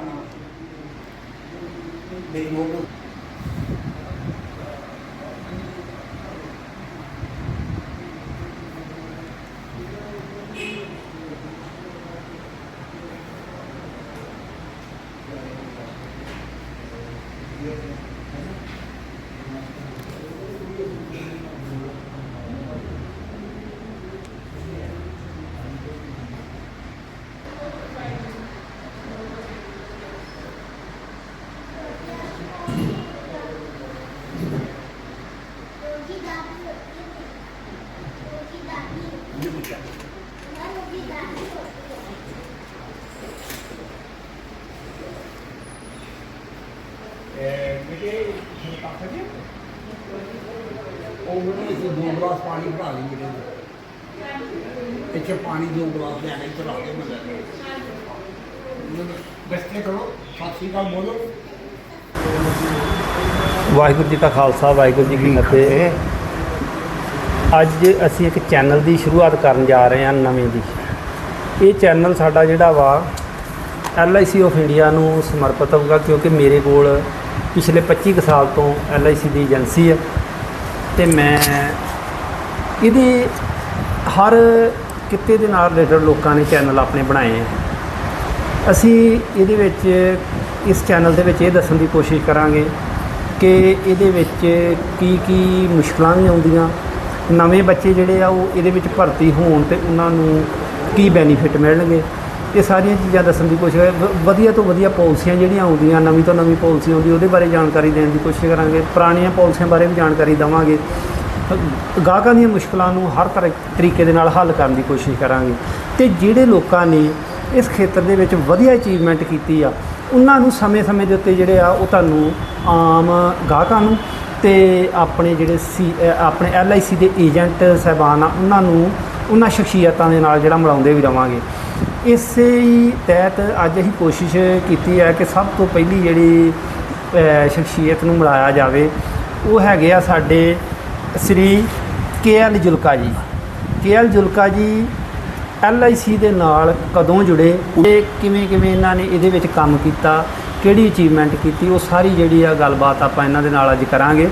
ਕਰਨਾ ਮੇਰੀ ਮੋਟੋ ਇਹ ਮੇਰੇ ਇਹ ਕਾਫੀ ਜੀ ਉਹ ਮੈਨੂੰ ਇਸ ਦੋ ਗਲਾਸ ਪਾਣੀ ਭਰਾ ਲਈ ਮੇਰੇ ਨੂੰ। ਇੱਥੇ ਪਾਣੀ ਦੋ ਗਲਾਸ ਲੈ ਕੇ ਚਲਾ ਕੇ ਮੈਂ ਬਸਤੇ ਕਰੋ ਸਤਿ ਸ਼੍ਰੀ ਅਕਾਲ ਬੋਲੋ ਵਾਹਿਗੁਰੂ ਜੀ ਕਾ ਖਾਲਸਾ, ਵਾਹਿਗੁਰੂ ਜੀ ਕੀ ਫਤਿਹ ਅੱਜ ਅਸੀਂ ਇੱਕ ਚੈਨਲ ਦੀ ਸ਼ੁਰੂਆਤ ਕਰਨ ਜਾ ਰਹੇ ਹਾਂ ਨਵੇਂ ਦੀ। ਇਹ ਚੈਨਲ ਸਾਡਾ ਜਿਹੜਾ ਵਾ LIC ਆਫ ਇੰਡੀਆ ਨੂੰ ਸਮਰਪਿਤ ਹੋਊਗਾ ਕਿਉਂਕਿ ਮੇਰੇ ਕੋਲ ਪਿਛਲੇ 25 ਕੁ ਸਾਲ ਤੋਂ LIC ਦੀ ਏਜੰਸੀ ਹੈ ਤੇ ਮੈਂ ਇਹਦੇ ਹਰ ਕਿੱਤੇ ਦੇ ਨਾਲ ਰਿਲੇਟਡ ਲੋਕਾਂ ਨੇ ਚੈਨਲ ਆਪਣੇ ਬਣਾਏ ਹੈ। ਅਸੀਂ ਇਹਦੇ ਵਿੱਚ, ਇਸ ਚੈਨਲ ਦੇ ਵਿੱਚ ਇਹ ਦੱਸਣ ਦੀ ਕੋਸ਼ਿਸ਼ ਕਰਾਂਗੇ ਕਿ ਇਹਦੇ ਵਿੱਚ ਕੀ ਕੀ ਮੁਸ਼ਕਲਾਂ ਵੀ ਆਉਂਦੀਆਂ ਨਵੇਂ ਬੱਚੇ ਜਿਹੜੇ ਆ, ਉਹ ਇਹਦੇ ਵਿੱਚ ਭਰਤੀ ਹੋਣ ਤੇ ਉਹਨਾਂ ਨੂੰ ਕੀ ਬੈਨੀਫਿਟ ਮਿਲਣਗੇ? ਇਹ ਸਾਰੀਆਂ ਚੀਜ਼ਾਂ ਦੱਸਣ ਦੀ ਕੋਸ਼ਿਸ਼ ਹੈ ਵਧੀਆ ਤੋਂ ਵਧੀਆ ਪਾਲਿਸੀਆਂ ਜਿਹੜੀਆਂ ਆਉਂਦੀਆਂ, ਨਵੀਂ ਤੋਂ ਨਵੀਂ ਪਾਲਿਸੀ ਆਉਂਦੀ, ਉਹਦੇ ਬਾਰੇ ਜਾਣਕਾਰੀ ਦੇਣ ਦੀ ਕੋਸ਼ਿਸ਼ ਕਰਾਂਗੇ। ਪੁਰਾਣੀਆਂ ਪਾਲਿਸੀਆਂ ਬਾਰੇ ਵੀ ਜਾਣਕਾਰੀ ਦੇਵਾਂਗੇ। ਗਾਹਕਾਂ ਦੀਆਂ ਮੁਸ਼ਕਲਾਂ ਨੂੰ ਹਰ ਤਰ੍ਹਾਂ ਤਰੀਕੇ ਦੇ ਨਾਲ ਹੱਲ ਕਰਨ ਦੀ ਕੋਸ਼ਿਸ਼ ਕਰਾਂਗੇ। ਤੇ ਜਿਹੜੇ ਲੋਕਾਂ ਨੇ ਇਸ ਖੇਤਰ ਦੇ ਵਿੱਚ ਵਧੀਆ ਅਚੀਵਮੈਂਟ ਕੀਤੀ ਆ, ਉਹਨਾਂ ਨੂੰ ਸਮੇਂ-ਸਮੇਂ ਦੇ ਉੱਤੇ ਜਿਹੜੇ ਆ, ਉਹ ਤੁਹਾਨੂੰ ਆਮ ਗਾਹਕਾਂ ਨੂੰ ਤੇ ਆਪਣੇ ਜਿਹੜੇ ਸੀ ਅ, ਆਪਣੇ LIC ਦੇ ਏਜੰਟ ਸਹਿਬਾਨ ਆ ਉਹਨਾਂ ਨੂੰ ਉਹਨਾਂ ਸ਼ਖਸੀਅਤਾਂ ਦੇ ਨਾਲ ਜਿਹੜਾ ਮਿਲਾਉਂਦੇ ਵੀ ਰਵਾਂਗੇ। ਇਸੇ ਹੀ ਤਹਿਤ ਅੱਜ ਅਸੀਂ ਕੋਸ਼ਿਸ਼ ਕੀਤੀ ਹੈ ਕਿ ਸਭ ਤੋਂ ਪਹਿਲੀ ਜਿਹੜੀ ਸ਼ਖਸੀਅਤ ਨੂੰ ਮਿਲਾਇਆ ਜਾਵੇ ਉਹ ਹੈਗੇ ਆ ਸਾਡੇ ਸ੍ਰੀ ਕੇ ਐਲ ਜੁਲਕਾ ਜੀ। ਕੇ ਐਲ ਜੁਲਕਾ ਜੀ LIC ਦੇ ਨਾਲ ਕਦੋਂ ਜੁੜੇ? ਤੇ ਕਿਵੇਂ ਕਿਵੇਂ ਇਹਨਾਂ ਨੇ ਇਹਦੇ ਵਿੱਚ ਕੰਮ ਕੀਤਾ? ਕਿਹੜੀ ਅਚੀਵਮੈਂਟ ਕੀਤੀ ਉਹ ਸਾਰੀ ਜਿਹੜੀ ਆ ਗੱਲਬਾਤ ਆਪਾਂ ਇਹਨਾਂ ਦੇ ਨਾਲ ਅੱਜ ਕਰਾਂਗੇ।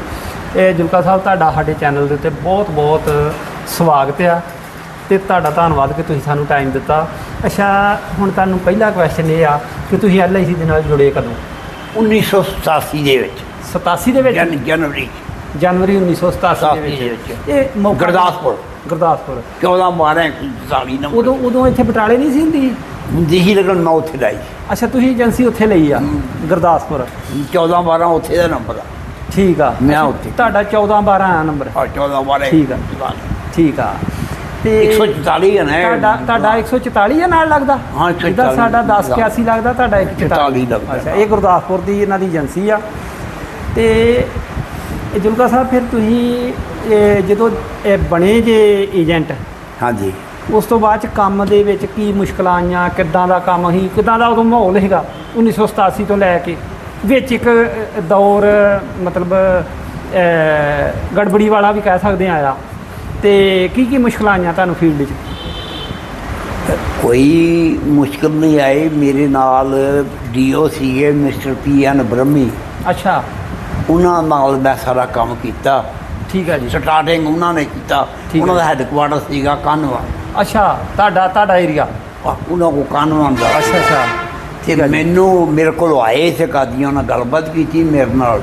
ਇਹ ਜੁਲਕਾ ਸਾਹਿਬ ਤੁਹਾਡਾ ਸਾਡੇ ਚੈਨਲ ਦੇ ਉੱਤੇ ਬਹੁਤ ਬਹੁਤ ਸਵਾਗਤ ਆ ਤੇ ਤੁਹਾਡਾ ਧੰਨਵਾਦ ਕਿ ਤੁਸੀਂ ਸਾਨੂੰ ਟਾਈਮ ਦਿੱਤਾ। ਅੱਛਾ ਹੁਣ ਤੁਹਾਨੂੰ ਪਹਿਲਾ ਕੁਐਸਚਨ ਇਹ ਆ ਕਿ ਤੁਸੀਂ LIC ਦੇ ਨਾਲ ਜੁੜੇ ਕਦੋਂ? 1987 ਦੇ ਵਿੱਚ। 87 ਦੇ ਵਿੱਚ? ਜਨ ਜਨਵਰੀ। ਜਨਵਰੀ 1987 ਦੇ 87 ਦੇ ਵਿੱਚ। ਇਹ ਗੁਰਦਾਸਪੁਰ। ਗੁਰਦਾਸਪੁਰ। 14 12 41 ਨੰਬਰ ਉਦੋਂ ਉਦੋਂ ਇੱਥੇ ਬਟਾਲੇ ਨਹੀਂ ਸੀ ਹੁੰਦੀ? ਹੁੰਦੀ ਹੀ ਲਗਨ ਮੈਂ ਉੱਥੇ ਲਾਈ ਅੱਛਾ ਤੁਸੀਂ ਏਜੰਸੀ ਉੱਥੇ ਲਈ ਆ ਗੁਰਦਾਸਪੁਰ? 14 12 ਉੱਥੇ ਦਾ ਨੰਬਰ ਆ। ਠੀਕ ਆ। ਮੈਂ ਉੱਥੇ। ਤੁਹਾਡਾ 14 12 ਆ ਨੰਬਰ? ਹਾਂ 14 12 ਠੀਕ ਆ। ਠੀਕ ਆ। ਤੇ 144 ਹੈ ਨਾ ਤੁਹਾਡਾ ਤੁਹਾਡਾ 144 ਆ ਨਾਲ ਲੱਗਦਾ? ਹਾਂ, ਜਿੱਦਾਂ 144 ਸਾਡਾ 1081 ਲੱਗਦਾ ਤੁਹਾਡਾ 144 144 ਲੱਗਦਾ। ਅੱਛਾ ਇਹ ਗੁਰਦਾਸਪੁਰ ਦੀ ਇਹਨਾਂ ਦੀ ਏਜੰਸੀ ਆ। ਤੇ ਜੁਲਕਾ ਸਾਹਿਬ ਫਿਰ ਤੁਸੀਂ ਜਦੋਂ ਬਣੇ ਜੇ ਏਜੰਟ ਹਾਂਜੀ। ਉਸ ਤੋਂ ਬਾਅਦ ਚ ਕੰਮ ਦੇ ਵਿੱਚ ਕੀ ਮੁਸ਼ਕਲਾਂ ਆਈਆਂ ਕਿੱਦਾਂ ਦਾ ਕੰਮ ਸੀ ਕਿੱਦਾਂ ਦਾ ਉਦੋਂ ਮਾਹੌਲ ਸੀਗਾ 1987 ਤੋਂ ਲੈ ਕੇ ਵਿੱਚ ਇੱਕ ਦੌਰ ਮਤਲਬ ਗੜਬੜੀ ਵਾਲਾ ਵੀ ਕਹਿ ਸਕਦੇ ਆ ਆਇਆ। ਤੇ ਕੀ ਕੀ ਮੁਸ਼ਕਲਾਂ ਆਈਆਂ ਤੁਹਾਨੂੰ ਫੀਲਡ 'ਚ? ਕੋਈ ਮੁਸ਼ਕਲ ਨਹੀਂ ਆਈ। ਮੇਰੇ ਨਾਲ ਡੀਓ ਸੀਗੇ ਮਿਸਟਰ ਪੀ ਐਨ ਬ੍ਰਹਮੀ। ਅੱਛਾ। ਉਹਨਾਂ ਨਾਲ ਮੈਂ ਸਾਰਾ ਕੰਮ ਕੀਤਾ। ਠੀਕ ਹੈ ਜੀ। ਸਟਾਰਟਿੰਗ ਉਹਨਾਂ ਨੇ ਕੀਤਾ। ਉਹਨਾਂ ਦਾ ਹੈ। ਹੈੱਡਕੁਆਟਰ ਸੀਗਾ ਕਾਨਵਾ। ਅੱਛਾ ਤੁਹਾਡਾ ਤੁਹਾਡਾ ਏਰੀਆ ਉਹਨਾਂ ਕੋ ਕਾਨਵਾ ਦਾ ਅੱਛਾ ਅੱਛਾ। ਤੇ। ਮੈਨੂੰ ਮੇਰੇ ਕੋਲ ਆਏ ਸੀ ਕਾਦੀਆਂ ਨਾਲ ਗੱਲਬਾਤ ਕੀਤੀ ਮੇਰੇ ਨਾਲ।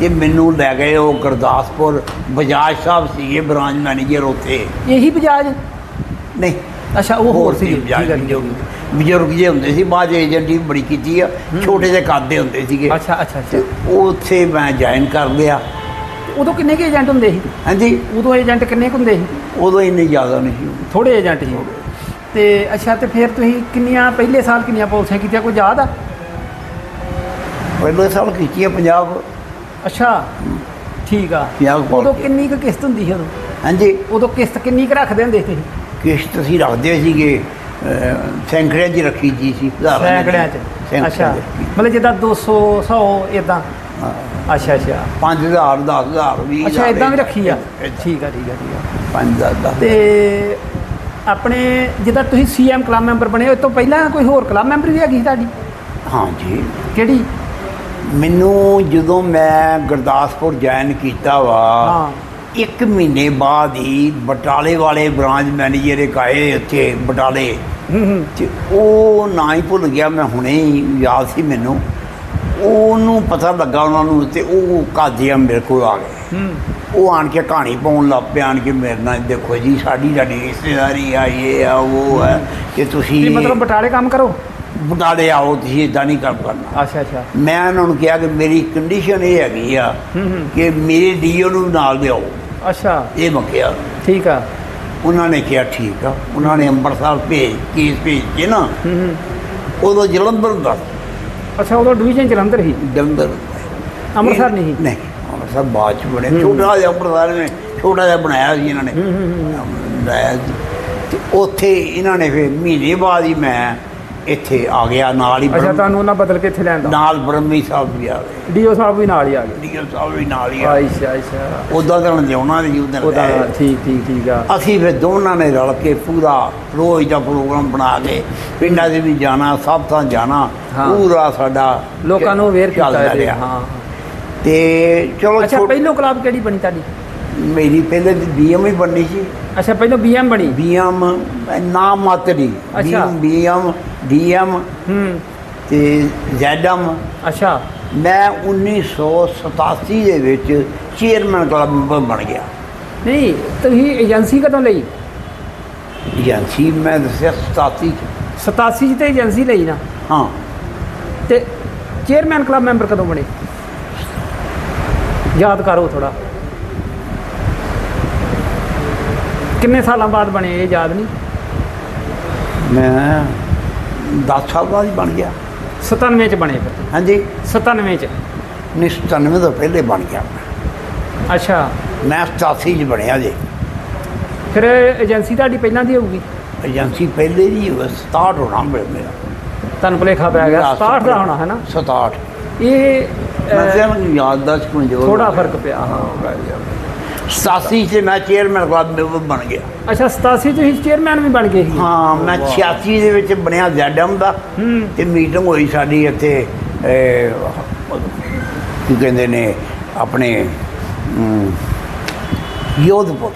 ਤੇ ਮੈਨੂੰ ਲੈ ਗਏ ਉਹ ਗੁਰਦਾਸਪੁਰ ਬਜਾਜ ਸਾਹਿਬ ਸੀਗੇ ਬ੍ਰਾਂਚ ਮੈਨੇਜਰ ਉੱਥੇ। ਇਹੀ ਬਜਾਜ? ਨਹੀਂ। ਅੱਛਾ ਉਹ ਹੋਰ ਸੀ। ਬਜ਼ੁਰਗ। ਜੇ ਹੁੰਦੇ ਸੀ ਬਾਅਦ ਏਜੰਟ ਵੀ ਬੜੀ ਕੀਤੀ ਆ। ਛੋਟੇ ਜਿਹੇ ਕਾਦੇ ਹੁੰਦੇ ਸੀਗੇ। ਅੱਛਾ ਅੱਛਾ ਉੱਥੇ ਮੈਂ ਜੁਆਇਨ ਕਰ ਲਿਆ। ਉਦੋਂ ਕਿੰਨੇ ਕੁ ਏਜੰਟ ਹੁੰਦੇ ਸੀ? ਹਾਂਜੀ। ਉਦੋਂ ਏਜੰਟ ਕਿੰਨੇ ਕੁ ਹੁੰਦੇ ਸੀ? ਉਦੋਂ ਇੰਨੇ ਜ਼ਿਆਦਾ ਨਹੀਂ ਸੀ। ਥੋੜੇ ਏਜੰਟ ਸੀ। ਤੇ ਅੱਛਾ ਤੇ ਫਿਰ ਤੁਸੀਂ ਕਿੰਨੀਆਂ ਪਹਿਲੇ ਸਾਲ ਕਿੰਨੀਆਂ ਪਾਲਿਸੀਆਂ ਕੀਤੀਆਂ? ਕੋਈ ਯਾਦ ਆ? ਪਹਿਲੇ ਸਾਲ ਕੀਤੀ ਆ ਪੰਜਾਬ ਅੱਛਾ ਠੀਕ ਆ। ਪੰਜਾਹ ਕੁ ਉਦੋਂ। ਕਿੰਨੀ ਕੁ ਕਿਸ਼ਤ ਹੁੰਦੀ ਸੀ ਉਦੋਂ? ਹਾਂਜੀ। ਉਦੋਂ ਕਿਸ਼ਤ ਕਿੰਨੀ ਕੁ ਰੱਖਦੇ ਹੁੰਦੇ ਸੀ? ਕਿਸ਼ਤ ਅਸੀਂ ਰੱਖਦੇ ਸੀਗੇ ਅਹ, ਸੈਂਕੜਿਆਂ 'ਚ ਰੱਖੀ ਜੀ ਸੀ ਦੀ। ਸੈਂਕੜਿਆਂ ਚ। ਅੱਛਾ। ਮਤਲਬ ਜਿੱਦਾਂ 200 100 ਇਦਾਂ ਹਾਂ। ਅੱਛਾ ਅੱਛਾ। ਪੰਜ ਹਜ਼ਾਰ 10000 20 ਅੱਛਾ ਇਦਾਂ ਵੀ ਰੱਖੀ ਆ। ਠੀਕ ਆ ਠੀਕ ਆ ਠੀਕ ਆ। ਪੰਜ ਦਸ ਦਸ ਤੇ ਆਪਣੇ ਜਿੱਦਾਂ ਤੁਸੀਂ ਸੀਐਮ ਕਲੱਬ ਮੈਂਬਰ ਬਣੇ ਹੋ ਤੋਂ ਪਹਿਲਾਂ ਕੋਈ ਹੋਰ ਕਲੱਬ ਮੈਂਬਰ ਵੀ ਹੈਗੀ ਸੀ ਤੁਹਾਡੀ? ਹਾਂ ਜੀ। ਕਿਹੜੀ? ਮੈਨੂੰ ਜਦੋਂ ਮੈਂ ਗੁਰਦਾਸਪੁਰ ਜੁਆਇਨ ਕੀਤਾ ਵਾ ਹਾਂ। ਇੱਕ ਮਹੀਨੇ ਬਾਅਦ ਹੀ ਬਟਾਲੇ ਵਾਲੇ ਬ੍ਰਾਂਚ ਮੈਨੇਜਰ ਇੱਕ ਆਏ ਉੱਥੇ ਬਟਾਲੇ। ਹੂੰ ਹੂੰ। ਤੇ ਉਹ ਨਾ ਹੀ ਭੁੱਲ ਗਿਆ ਮੈਂ ਹੁਣੇ ਹੀ ਯਾਦ ਸੀ ਮੈਨੂੰ। ਉਹਨੂੰ ਪਤਾ ਲੱਗਾ ਉਹਨਾਂ ਨੂੰ ਤੇ ਉਹ ਕਾਜੀਆ ਮੇਰੇ ਕੋਲ ਆ ਗਏ। ਹੂੰ। ਉਹ ਆਣ ਕੇ ਕਹਾਣੀ ਪਾਉਣ ਲੱਗ ਪਿਆ ਆਣ ਕੇ ਮੇਰੇ ਨਾਲ ਦੇਖੋ ਜੀ ਸਾਡੀ ਸਾਡੀ ਰਿਸ਼ਤੇਦਾਰੀ ਆ ਇਹ ਆ ਉਹ ਹੈ ਕਿ ਤੁਸੀਂ ਮਤਲਬ ਬਟਾਲੇ ਕੰਮ ਕਰੋ? ਬਟਾਲੇ ਆਓ ਤੁਸੀਂ ਇਦਾਂ ਨਹੀਂ ਕੰਮ ਕਰਨਾ। ਅੱਛਾ ਅੱਛਾ। ਮੈਂ ਉਹਨਾਂ ਨੂੰ ਕਿਹਾ ਕਿ ਮੇਰੀ ਕੰਡੀਸ਼ਨ ਇਹ ਹੈਗੀ ਆ ਕਿ ਮੇਰੇ ਡੀਓ ਨੂੰ ਨਾਲ ਲਿਆਓ। ਅੱਛਾ। ਇਹ ਮੈਂ ਕਿਹਾ। ਠੀਕ ਆ। ਉਹਨਾਂ ਨੇ ਕਿਹਾ ਠੀਕ ਆ। ਉਹਨਾਂ ਨੇ ਅੰਮ੍ਰਿਤਸਰ ਭੇਜ ਕੇਸ ਭੇਜ ਕੇ ਨਾ ਉਦੋਂ ਜਲੰਧਰ ਦਾ ਅੱਛਾ ਉਦੋਂ ਡਿਵੀਜ਼ਨ ਜਲੰਧਰ ਹੀ ਜਲੰਧਰ ਅੰਮ੍ਰਿਤਸਰ ਨਹੀਂ ਨਹੀਂ ਅੰਮ੍ਰਿਤਸਰ ਬਾਅਦ ਚ ਬਣੇ। ਛੋਟਾ ਜਿਹਾ ਅੰਮ੍ਰਿਤਸਰ ਨੇ ਛੋਟਾ ਜਿਹਾ ਬਣਾਇਆ ਸੀ ਇਹਨਾਂ ਨੇ। ਬਣਾਇਆ ਉੱਥੇ ਇਹਨਾਂ ਨੇ ਫਿਰ ਮਹੀਨੇ ਬਾਅਦ ਹੀ ਮੈਂ ਇੱਥੇ ਆ ਗਿਆ ਨਾਲ ਹੀ ਅੱਛਾ ਤੁਹਾਨੂੰ ਉਹਨਾਂ ਬਦਲ ਕੇ ਇੱਥੇ ਲੈਂਦਾ ਨਾਲ ਬ੍ਰਹਮੀ ਸਾਹਿਬ ਵੀ ਆ ਗਏ। ਡੀਓ ਸਾਹਿਬ ਵੀ ਨਾਲ ਹੀ ਆ ਗਏ? ਡੀਓ ਸਾਹਿਬ ਵੀ ਨਾਲ ਹੀ ਆ ਗਏ। ਅੱਛਾ ਅੱਛਾ। ਉਦਾਂ ਤਾਂ ਲਿਆਉਣਾ ਨਹੀਂ ਉਦਾਂ ਉਹਦਾ ਠੀਕ ਠੀਕ ਠੀਕ ਆ। ਅਸੀਂ ਫਿਰ ਦੋਨਾਂ ਨੇ ਰਲ ਕੇ ਪੂਰਾ ਰੋਜ਼ ਦਾ ਪ੍ਰੋਗਰਾਮ ਬਣਾ ਕੇ ਪਿੰਡਾਂ ਦੇ ਵੀ ਜਾਣਾ ਸਭ ਥਾਂ ਜਾਣਾ। ਪੂਰਾ ਸਾਡਾ ਲੋਕਾਂ ਨੂੰ ਅਵੇਅਰ ਕੀਤਾ ਰਿਹਾ। ਹਾਂ। ਤੇ ਚਲੋ ਅੱਛਾ ਪਹਿਲੋਂ ਕਲੱਬ ਕਿਹੜੀ ਬਣੀ ਤੁਹਾਡੀ? ਮੇਰੀ ਪਹਿਲੇ ਬੀਐਮ ਹੀ ਬਣਨੀ ਸੀ। ਅੱਛਾ ਪਹਿਲੋਂ ਬੀਐਮ ਬਣੀ? ਬੀਐਮ ਨਾਮ ਮਾਤਰੀ। ਅੱਛਾ। ਬੀਐਮ ਡੀਐਮ ਹੂੰ। ਤੇ ਜ਼ੈਡਮ ਅੱਛਾ। ਮੈਂ 1987 ਦੇ ਵਿੱਚ ਚੇਅਰਮੈਨ ਕਲੱਬ ਮੈਂਬਰ ਬਣ ਗਿਆ। ਨਹੀਂ ਤੁਸੀਂ ਏਜੰਸੀ ਕਦੋਂ ਲਈ? ਏਜੰਸੀ ਮੈਂ ਦੱਸਿਆ 87 ਚ। 87 ਚ ਤੇ ਏਜੰਸੀ ਲਈ ਨਾ? ਹਾਂ। ਤੇ ਚੇਅਰਮੈਨ ਕਲੱਬ ਮੈਂਬਰ ਕਦੋਂ ਬਣੇ? ਯਾਦ ਕਰੋ ਥੋੜਾ ਕਿੰਨੇ ਸਾਲਾਂ ਬਾਅਦ ਬਣੇ ਇਹ ਯਾਦ ਨਹੀਂ? ਮੈਂ 10 ਸਾਲ ਬਾਅਦ ਹੀ ਬਣ ਗਿਆ। 97 ਚ ਬਣੇ ਫਿਰ। ਹਾਂਜੀ। 97 ਚ। 99 ਤੋਂ ਪਹਿਲੇ ਬਣ ਗਿਆ। ਅੱਛਾ। ਮੈਂ 87 ਚ ਬਣਿਆ ਜੀ। ਫਿਰ ਏਜੰਸੀ ਤੁਹਾਡੀ ਪਹਿਲਾਂ ਦੀ ਹੋਊਗੀ? ਏਜੰਸੀ ਪਹਿਲੇ ਦੀ ਸਟਾਰਟ ਹੋਣਾ ਮੇਰੇ ਮੇਰਾ ਤੁਹਾਨੂੰ ਭੁਲੇਖਾ ਪੈ ਗਿਆ 67 ਦਾ ਹੋਣਾ ਹੈ ਨਾ 67 ਇਹ ਮੈਂ ਯਾਦਦਾਸ਼ਤ ਕਮਜ਼ੋਰ ਥੋੜਾ। ਫ਼ਰਕ ਪਿਆ। ਹਾਂ 87 ਚ ਮੈਂ ਚੇਅਰਮੈਨ ਕਲੱਬ ਮੈਂਬਰ ਬਣ ਗਿਆ। ਅੱਛਾ 87 ਤੁਸੀਂ ਚੇਅਰਮੈਨ ਵੀ ਬਣ ਗਏ ਸੀ? ਹਾਂ ਮੈਂ 86 ਦੇ ਵਿੱਚ ਬਣਿਆ ਜ਼ੈਡਮ ਦਾ ਤੇ ਮੀਟਿੰਗ ਹੋਈ ਸਾਡੀ ਇੱਥੇ ਕੀ ਕਹਿੰਦੇ ਨੇ ਆਪਣੇ ਯੋਧਪੁਰ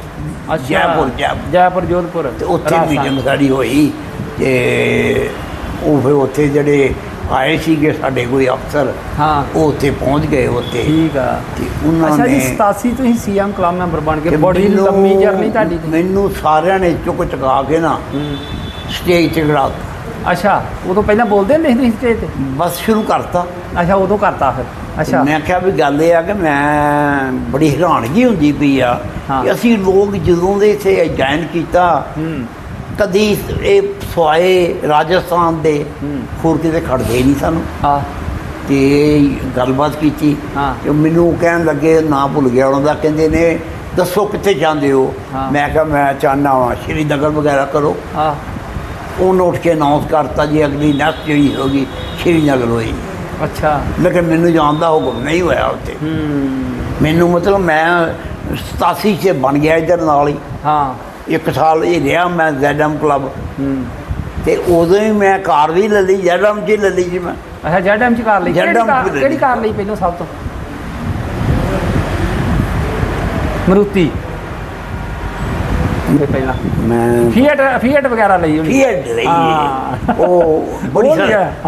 ਜੈਪੁਰ ਜੈਪੁਰ। ਜੈਪੁਰ ਜੋਧਪੁਰ ਤੇ ਉੱਥੇ। ਮੀਟਿੰਗ ਸਾਡੀ ਹੋਈ ਤੇ ਉਹ ਫਿਰ ਉੱਥੇ ਜਿਹੜੇ ਆਏ ਸੀਗੇ ਸਾਡੇ ਕੋਈ ਅਫਸਰ ਹਾਂ। ਉਹ ਉੱਥੇ ਪਹੁੰਚ ਗਏ ਉੱਥੇ। ਠੀਕ ਆ। ਤੇ ਉਹਨਾਂ ਅੱਛਾ ਜੀ ਨੇ 87 ਤੁਸੀਂ ਸੀਐਮ ਕਲੱਬ ਮੈਂਬਰ ਬਣ ਤੇ ਕੇ ਬੜੀ ਮੈਨੂੰ- ਲੰਮੀ ਜਰਨੀ ਤੁਹਾਡੀ ਤੇ ਮੈਨੂੰ ਸਾਰਿਆਂ ਨੇ ਚੁੱਕ ਚੁਕਾ ਕੇ ਨਾ ਹੂੰ। ਸਟੇਜ ਤੇ ਦਿੱਤਾ। ਅੱਛਾ ਉਦੋਂ ਪਹਿਲਾਂ ਬੋਲਦੇ ਹੁੰਦੇ ਸੀ ਸਟੇਜ ਤੇ? ਬਸ ਸ਼ੁਰੂ ਕਰਤਾ। ਅੱਛਾ ਉਦੋਂ ਕਰਤਾ ਫਿਰ। ਅੱਛਾ। ਮੈਂ ਕਿਹਾ ਵੀ ਗੱਲ ਇਹ ਆ ਕਿ ਮੈਂ ਬੜੀ ਹੈਰਾਨਗੀ ਹੁੰਦੀ ਪਈ ਆ ਹਾਂ। ਕਿ ਅਸੀਂ ਲੋਕ ਜਦੋਂ ਦੇ ਇੱਥੇ ਜੁਆਇਨ ਕੀਤਾ ਹੂੰ। ਕਦੀ ਇਹ ਸਵਾਏ ਰਾਜਸਥਾਨ ਦੇ ਹੂੰ। ਹੋਰ ਕਿਤੇ ਖੜਦੇ ਹੀ ਨਹੀਂ ਸਾਨੂੰ। ਹਾਂ। ਤੇ ਗੱਲਬਾਤ ਕੀਤੀ। ਹਾਂ। ਤੇ ਮੈਨੂੰ ਕਹਿਣ ਲੱਗੇ ਨਾ ਭੁੱਲ ਗਿਆ ਉਹਨਾਂ ਦਾ ਕਹਿੰਦੇ ਨੇ ਦੱਸੋ ਕਿੱਥੇ ਜਾਂਦੇ ਹੋ? ਹਾਂ। ਮੈਂ ਕਿਹਾ ਮੈਂ ਚਾਹਨਾ ਵਾਂ ਸ਼੍ਰੀਨਗਰ ਵਗੈਰਾ ਕਰੋ। ਹਾਂ। ਉਹਨੇ ਉੱਠ ਕੇ ਅਨਾਉਂਸ ਕਰਤਾ ਜੀ ਅਗਲੀ ਨੈਕਸਟ ਜਿਹੜੀ ਹੋਗੀ ਸ਼੍ਰੀਨਗਰ ਹੋਈ। ਅੱਛਾ। ਲੇਕਿਨ ਮੈਨੂੰ ਜਾਣ ਦਾ ਹੁਕਮ ਨਹੀਂ ਹੋਇਆ ਉੱਥੇ। ਹੂੰ। ਮੈਨੂੰ ਮਤਲਬ ਮੈਂ 87 ਚ ਬਣ ਗਿਆ ਇੱਧਰ ਨਾਲ ਹੀ। ਹਾਂ। ਇੱਕ ਸਾਲ ਇਹ ਰਿਹਾ ਮੈਂ ਜ਼ੈਡਮ ਕਲੱਬ। ਤੇ ਉਦੋਂ ਹੀ ਮੈਂ ਕਾਰ ਵੀ ਲੈ ਲਈ ਜ਼ੈਡਮ ਹੀ ਲੈ ਲਈ ਜੀ ਮੈਂ। ਅੱਛਾ ਜੈਡਮ ਚ ਕਰ ਲਈ। ਕਿਹੜੀ ਕਾਰ- ਲਈ। ਪਹਿਲਾਂ ਸਭ ਤੋਂ? ਮਰੂਤੀ। ਪਹਿਲਾਂ। ਮੈਂ ਫੀਟ ਫੀਟ ਵਗੈਰਾ ਲਈ ਹੋਣੀ। ਫੀਐਡ ਲਈ। ਉਹ ਬੜੀ।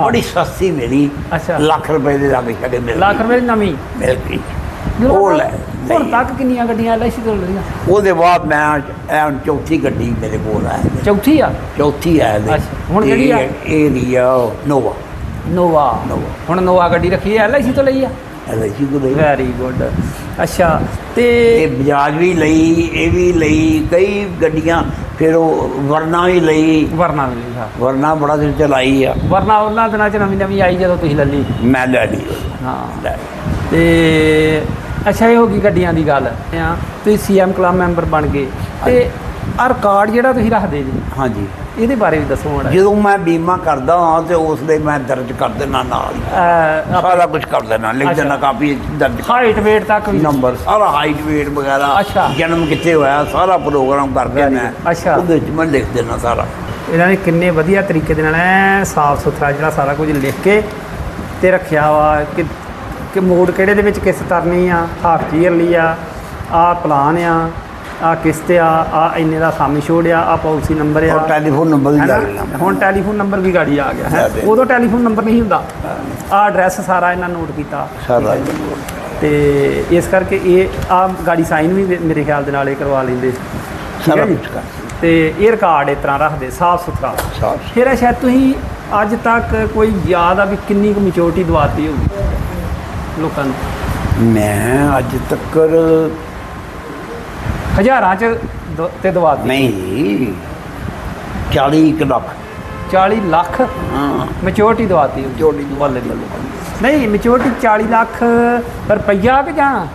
ਬੜੀ ਸਸਤੀ ਮਿਲੀ। ਅੱਛਾ। ਲੱਖ ਰੁਪਏ ਦੇ ਲਾਗੇ ਛਾਗੇ ਮਿਲ ਲੱਖ। ਰੁਪਏ ਨਵੀਂ। ਮਿਲ ਗਈ। ਉਹ ਲੈ ਹੁਣ ਲਈ। ਤੱਕ ਕਿੰਨੀਆਂ ਗੱਡੀਆਂ ਐਲਆਈਸੀ ਤੋਂ ਲਈਆਂ ਉਹਦੇ ਬਾਅਦ ਮੈਂ ਐਨ ਚੌਥੀ ਗੱਡੀ ਮੇਰੇ ਕੋਲ ਹੈ ਚੌਥੀ ਆ? ਚੌਥੀ ਹੈ ਇਹਦੇ। ਅੱਛਾ, ਹੁਣ ਕਿਹੜੀ ਆ? ਇਹ ਲਈ ਆ ਨੋਵਾ। ਨੋਵਾ। ਨੋਵਾ। ਹੁਣ ਨੋਵਾ ਗੱਡੀ ਰੱਖੀ ਹੈ ਐਲਆਈਸੀ ਤੋਂ ਲਈ ਆ? ਐਲਆਈਸੀ ਕੋ ਲਈ। ਵੈਰੀ ਗੁੱਡ ਅੱਛਾ ਤੇ ਇਹ ਬਜਾਜ ਵੀ ਲਈ ਇਹ ਵੀ ਲਈ ਕਈ ਗੱਡੀਆਂ ਫਿਰ ਉਹ ਵਰਨਾ ਵੀ ਲਈ। ਵਰਨਾ ਵੀ ਲਈ ਹਾਂ। ਵਰਨਾ ਬੜਾ ਦਿਨ ਚਲਾਈ ਆ। ਵਰਨਾ ਉਹਨਾਂ ਦਿਨਾਂ ਚ ਨਵੀਂ ਨਵੀਂ ਆਈ ਜਦੋਂ ਤੁਸੀਂ ਲੈ ਲਈ? ਮੈਂ ਲੈ ਲਈ। ਹਾਂ। ਲੈ। ਤੇ ਅੱਛਾ ਇਹ ਹੋ ਗਈ ਗੱਡੀਆਂ ਦੀ ਗੱਲ। ਆ ਤੁਸੀਂ ਸੀਐਮ ਕਲੱਬ ਮੈਂਬਰ ਬਣ ਗਏ। ਤੇ ਆਹ ਰਿਕਾਰਡ ਜਿਹੜਾ ਤੁਸੀਂ ਰੱਖਦੇ ਜੀ ਹਾਂਜੀ। ਇਹਦੇ ਬਾਰੇ ਵੀ ਦੱਸੋ ਹੁਣ ਜਦੋਂ ਮੈਂ ਬੀਮਾ ਕਰਦਾ ਹਾਂ ਤੇ ਉਸ ਲਈ ਮੈਂ ਦਰਜ ਕਰ ਦੇਣਾ ਨਾਲ। ਸਾਰਾ ਕੁਝ ਕਰ ਦੇਣਾ ਲਿਖ। ਦੇਣਾ ਕਾਪੀ ਦਰਜ ਹਾਈਟ weight ਤੱਕ ਵੀ। ਨੰਬਰ ਸਾਰਾ ਹਾਈਟ weight ਵਗੈਰਾ। ਜਨਮ ਕਿੱਥੇ ਹੋਇਆ ਸਾਰਾ ਪ੍ਰੋਗਰਾਮ ਕਰਕੇ ਮੈਂ। ਉਹਦੇ ਵਿੱਚ ਮੈਂ ਲਿਖ ਦੇਣਾ ਸਾਰਾ। ਇਹਨਾਂ ਨੇ ਕਿੰਨੇ ਵਧੀਆ ਤਰੀਕੇ ਦੇ ਨਾਲ ਐ ਸਾਫ਼ ਸੁਥਰਾ ਜਿਹੜਾ ਸਾਰਾ ਕੁਝ ਲਿਖ ਕੇ ਤੇ ਰੱਖਿਆ ਵਾ ਕਿ ਕਿ ਮੋਡ ਕਿਹੜੇ ਦੇ ਵਿੱਚ ਕਿਸ਼ਤ ਤਰਨੀ ਆ ਹਾਫ ਈਅਰਲੀ ਆ ਆ ਪਲਾਨ ਆ ਆ ਕਿਸ਼ਤ ਆ ਆ ਇੰਨੇ ਦਾ ਸਾਮੀ ਛੋੜ ਆ ਆ ਪਾਲਿਸੀ ਨੰਬਰ ਆ। ਔਰ ਟੈਲੀਫੋਨ ਨੰਬਰ ਵੀ? ਲੱਗ ਲੈਣਾ ਹੁਣ ਟੈਲੀਫੋਨ ਨੰਬਰ ਵੀ ਗਾੜੀ ਆ ਗਿਆ ਹੈ। ਉਦੋਂ ਟੈਲੀਫੋਨ ਨੰਬਰ ਨਹੀਂ ਹੁੰਦਾ। ਆ ਐਡਰੈਸ ਸਾਰਾ ਇਹਨਾਂ ਨੋਟ ਕੀਤਾ। ਸਾਰਾ। ਤੇ ਇਸ ਕਰਕੇ ਇਹ ਆ ਗਾੜੀ ਸਾਈਨ ਵੀ ਮੇਰੇ ਖਿਆਲ ਦੇ ਨਾਲ ਇਹ ਕਰਵਾ ਲੈਂਦੇ। ਸਾਰਾ ਤੇ ਇਹ ਰਿਕਾਰਡ ਇਸ ਤਰ੍ਹਾਂ ਰੱਖਦੇ ਸਾਫ਼ ਸੁਥਰਾ। ਫਿਰ ਸ਼ਾਇਦ ਤੁਸੀਂ ਅੱਜ ਤੱਕ ਕੋਈ ਯਾਦ ਆ ਵੀ ਕਿੰਨੀ ਕੁ ਮੈਚੋਰਟੀ ਦਵਾਤੀ ਹੋਊਗੀ? ਲੋਕਾਂ ਨੂੰ? ਮੈਂ ਅੱਜ ਤੱਕ ਹਜ਼ਾਰਾਂ ਚ ਦ- ਤੇ ਦਵਾਤੀ ਨਹੀਂ 40 ਕੁ ਲੱਖ। 40 ਲੱਖ? ਹਾਂ। ਮੈਚੋਰਟੀ ਦਵਾਤੀ ਜੋੜੀ ਬੱਲੇ ਬੱਲੇ ਨਹੀਂ ਮੈਚੋਰਟੀ 40 ਲੱਖ ਰੁਪਈਆ ਕਿ ਜਾਂ?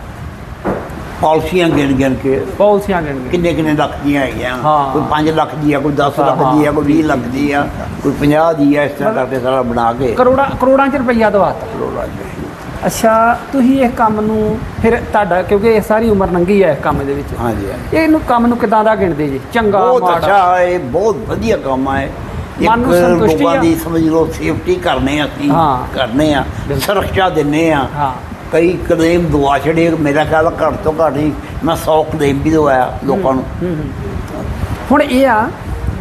ਪਾਲਿਸੀਆਂ ਗਿਣ ਗਿਣ ਕੇ। ਪਾਲਿਸੀਆਂ ਗਿਣਗੇ ਕਿੰਨੇ ਕਿੰਨੇ ਲੱਖ ਦੀਆਂ ਹੈਗੀਆਂ? ਹਾਂ। ਕੋਈ 5 ਲੱਖ ਦੀ ਆ ਕੋਈ 10 ਲੱਖ ਹਾਂ। ਦੀ ਆ ਕੋਈ 20 ਲੱਖ ਦੀ ਆ ਕੋਈ 50 ਦੀ ਆ ਇਸ ਤਰ੍ਹਾਂ ਕਰਕੇ ਸਾਰਾ ਬਣਾ ਕੇ। ਕਰੋੜਾਂ ਕਰੋੜਾਂ ਚ ਰੁਪਈਆ ਦਵਾਤਾ ਕਰੋੜਾਂ ਚ। ਅੱਛਾ ਤੁਸੀਂ ਇਹ ਕੰਮ ਨੂੰ ਫਿਰ ਤੁਹਾਡਾ ਕਿਉਂਕਿ ਇਹ ਸਾਰੀ ਉਮਰ ਲੰਘੀ ਹੈ ਇਸ ਕੰਮ ਦੇ ਵਿੱਚ ਹਾਂਜੀ ਹਾਂਜੀ। ਇਹਨੂੰ ਕੰਮ ਨੂੰ ਕਿਦਾਂ ਦਾ ਗਿਣਦੇ ਜੀ ਚੰਗਾ ਬਹੁਤ ਮਾੜਾ ਅੱਛਾ ਹੈ ਬਹੁਤ ਵਧੀਆ ਕੰਮ ਹੈ ਮਨ ਨੂੰ ਸੰਤੁਸ਼ਟੀ ਆ। ਦੀ ਸਮਝ ਲਓ ਸੇਫਟੀ ਕਰਨੇ ਆ ਅਸੀਂ ਹਾਂ। ਕਰਨੇ ਆ ਬਿਲਕੁਲ। ਸੁਰੱਖਿਆ ਦਿੰਨੇ ਆ ਹਾਂ ਕਈ ਕਲੇਮ ਦਵਾ ਛੜੇ ਮੇਰਾ ਖਿਆਲ ਘੱਟ ਤੋਂ ਘੱਟ ਹੀ ਮੈਂ 100 ਕਲੇਮ ਵੀ ਦਵਾਇਆ ਲੋਕਾਂ ਨੂੰ ਹੂੰ, ਹੂੰ। ਹੁਣ ਇਹ ਆ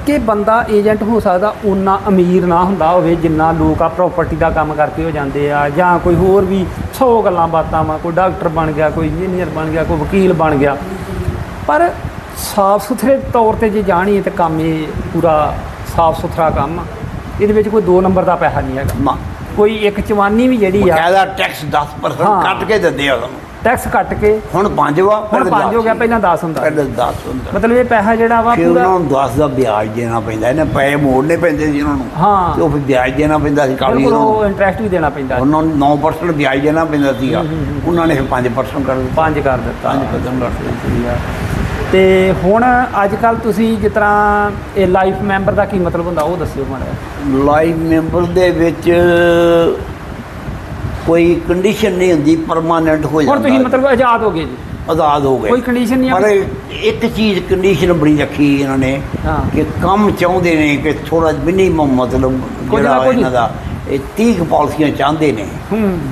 ਕਿ ਬੰਦਾ ਏਜੰਟ ਹੋ ਸਕਦਾ ਉਨਾ ਅਮੀਰ ਨਾ ਹੁੰਦਾ ਹੋਵੇ ਜਿੰਨਾ ਲੋਕ ਆ ਪ੍ਰਾਪਰਟੀ ਦਾ ਕੰਮ ਕਰਕੇ ਹੋ ਜਾਂਦੇ ਆ ਜਾਂ ਕੋਈ ਹੋਰ ਵੀ 100 ਗੱਲਾਂ ਬਾਤਾਂ ਵਾ ਕੋਈ ਡਾਕਟਰ ਬਣ ਗਿਆ ਕੋਈ ਇੰਜੀਨੀਅਰ ਬਣ ਗਿਆ ਕੋਈ ਵਕੀਲ ਬਣ ਗਿਆ। ਪਰ ਸਾਫ਼ ਸੁਥਰੇ ਤੌਰ ਤੇ ਜੇ ਜਾਣੀਏ ਤੇ ਕੰਮ ਇਹ ਪੂਰਾ ਸਾਫ਼ ਸੁਥਰਾ ਕੰਮ ਆ। ਇਹਦੇ ਵਿੱਚ ਕੋਈ 2 ਨੰਬਰ ਦਾ ਪੈਸਾ ਨਹੀਂ ਹੈਗਾ। ਕੋਈ ਇੱਕ ਚਵਾਨੀ ਵੀ ਜਿਹੜੀ ਆ ਬਕਾਇਦਾ ਟੈਕਸ 10% ਹਾਂ। ਕੱਟ ਕੇ ਦਿੰਦੇ ਆ ਤੁਹਾਨੂੰ ਟੈਕਸ ਕੱਟ ਕੇ ਹੁਣ 5 ਵਾ ਹੁਣ 5 ਹੋ ਗਿਆ ਪਹਿਲਾਂ 10 ਹੁੰਦਾ। ਪਹਿਲੇ 10 ਹੁੰਦਾ। ਮਤਲਬ ਇਹ ਪੈਸਾ ਜਿਹੜਾ ਵਾ ਫਿਰ ਉਹਨਾਂ ਪੂਰਾ ਨੂੰ 10 ਦਾ ਵਿਆਜ ਦੇਣਾ ਪੈਂਦਾ ਇਹਨੇ ਪੈਸੇ ਮੋੜਨੇ ਪੈਂਦੇ ਸੀ ਉਹਨਾਂ ਨੂੰ। ਹਾਂ। ਤੇ ਉਹ ਫਿਰ ਵਿਆਜ ਦੇਣਾ ਪੈਂਦਾ ਸੀ ਕਾਲੀ ਉਹਨਾਂ ਉਹ ਇੰਟਰਸਟ ਵੀ ਦੇਣਾ ਪੈਂਦਾ ਨੂੰ ਉਹਨਾਂ ਨੂੰ 9% ਵਿਆਜ ਦੇਣਾ ਪੈਂਦਾ ਸੀਗਾ। ਉਹਨਾਂ ਨੇ ਫਿਰ 5% ਕਰ ਦਿੱਤਾ। ਪੰਜ ਕਰ ਦਿੱਤਾ। ਪੰਜ ਕਦਮ ਕਰ ਦਿੱਤੇ ਤੇ ਹੁਣ ਅੱਜ ਕੱਲ ਤੁਸੀਂ ਜਿਸ ਤਰ੍ਹਾਂ ਇਹ ਲਾਈਫ ਮੈਂਬਰ ਦਾ ਕੀ ਮਤਲਬ ਹੁੰਦਾ ਉਹ ਦੱਸਿਓ ਮਾੜਾ ਲਾਈਵ ਮੈਂਬਰ ਦੇ ਵਿੱਚ ਕੋਈ ਕੰਡੀਸ਼ਨ ਨਹੀਂ ਹੁੰਦੀ ਪਰਮਾਨੈਂਟ ਹੋ ਹੁਣ ਜਾਂਦਾ ਤੁਸੀਂ ਮਤਲਬ ਆਜ਼ਾਦ ਹੋ ਗਏ ਜੀ ਆਜ਼ਾਦ ਹੋ ਗਏ ਕੋਈ condition ਨਹੀਂ ਪਰ ਇੱਕ ਚੀਜ਼ ਕੰਡੀਸ਼ਨ ਬੜੀ ਰੱਖੀ ਇਹਨਾਂ ਨੇ। ਕਿ ਕੰਮ ਚਾਹੁੰਦੇ ਨੇ ਕਿ ਥੋੜਾ ਮਿਨੀਮਮ ਮਤਲਬ ਜਿਹੜਾ। ਇਹਨਾਂ ਦਾ ਇਹ 30 ਕੁ ਪਾਲਿਸੀਆਂ ਚਾਹੁੰਦੇ ਨੇ